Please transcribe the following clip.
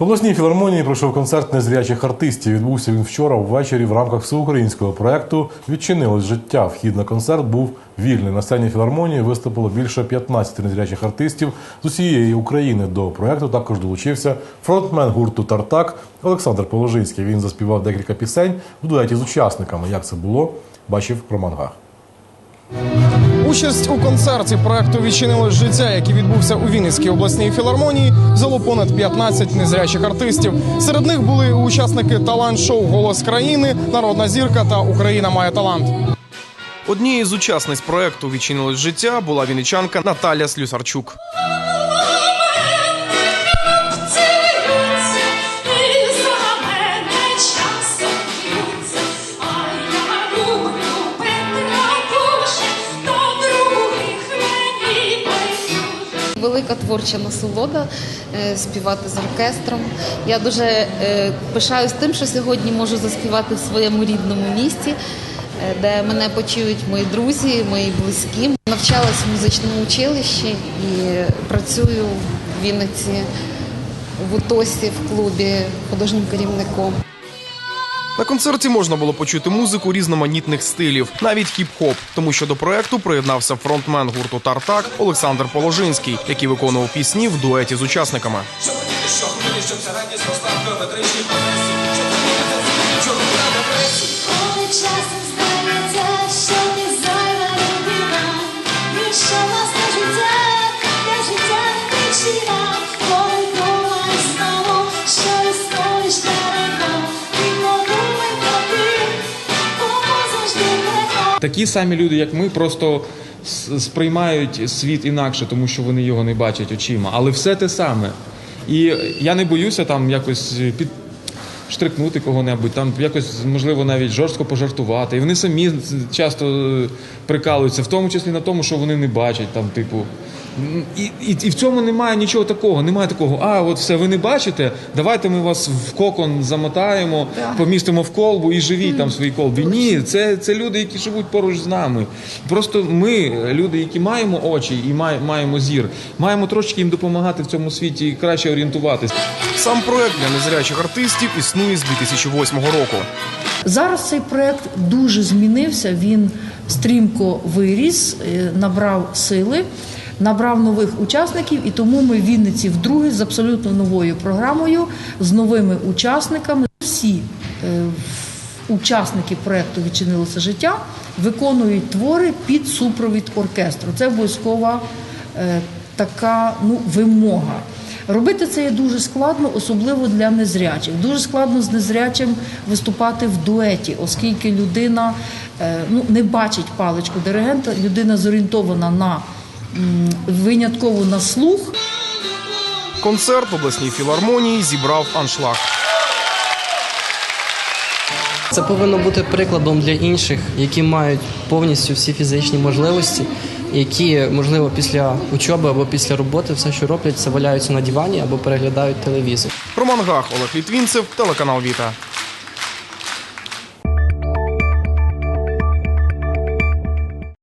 В обласній філармонії пройшов концерт незрячих артистів. Відбувся він вчора ввечері в рамках всеукраїнського проекту Відчинилось життя. Вхід на концерт був вільний. На сцені філармонії виступило більше 15 незрячих артистів з усієї України. До проекту також долучився фронтмен гурту Тартак Олександр Положинський. Він заспівав декілька пісень в дуеті з учасниками. Як це було, бачив Роман Гах. Участь у концерті проекту Відчинилось життя, який відбувся у Вінницькій обласній філармонії, взяло понад 15 незрячих артистів. Серед них були учасники талант-шоу Голос країни, Народна зірка та Україна має талант. Однією з учасниць проекту Відчинилось життя була вінничанка Наталя Слюсарчук. Велика творча насолода е, співати з оркестром. Я дуже е, пишаюсь тим, що сьогодні можу заспівати в своєму рідному місті, е, де мене почують мої друзі, мої близькі. Навчалась в музичному училищі і працюю в Вінниці в УТОСі в клубі художнім керівником. На концерті можна було почути музику різноманітних стилів, навіть хіп-хоп, тому що до проекту приєднався фронтмен гурту Тартак Олександр Положинський, який виконував пісні в дуеті з учасниками. Такі самі люди, як ми, просто сприймають світ інакше, тому що вони його не бачать очима. Але все те саме. І я не боюся там якось під. Штрикнути кого-небудь, там якось можливо навіть жорстко пожартувати. І вони самі часто е, прикалуються, в тому числі на тому, що вони не бачать там, типу. І, і, і в цьому немає нічого такого. Немає такого, а от все, ви не бачите, давайте ми вас в кокон замотаємо, помістимо в колбу і живіть там в своїй колбі. Ні, це, це люди, які живуть поруч з нами. Просто ми, люди, які маємо очі і має- маємо зір, маємо трошки їм допомагати в цьому світі краще орієнтуватися. Сам проект для незрячих артистів існує з 2008 року. Зараз цей проект дуже змінився. Він стрімко виріс, е, набрав сили, набрав нових учасників, і тому ми в Вінниці вдруге з абсолютно новою програмою, з новими учасниками. Всі е, учасники проекту Відчинилося життя виконують твори під супровід оркестру. Це обов'язкова е, така ну, вимога. Робити це є дуже складно, особливо для незрячих. Дуже складно з незрячим виступати в дуеті, оскільки людина е, ну, не бачить паличку диригента, людина зорієнтована на винятково на слух. Концерт в обласній філармонії зібрав аншлаг. Це повинно бути прикладом для інших, які мають повністю всі фізичні можливості, які, можливо, після учоби або після роботи все, що роблять, це валяються на дивані або переглядають телевізор. Роман Гах, Олег Літвінцев, телеканал Віта.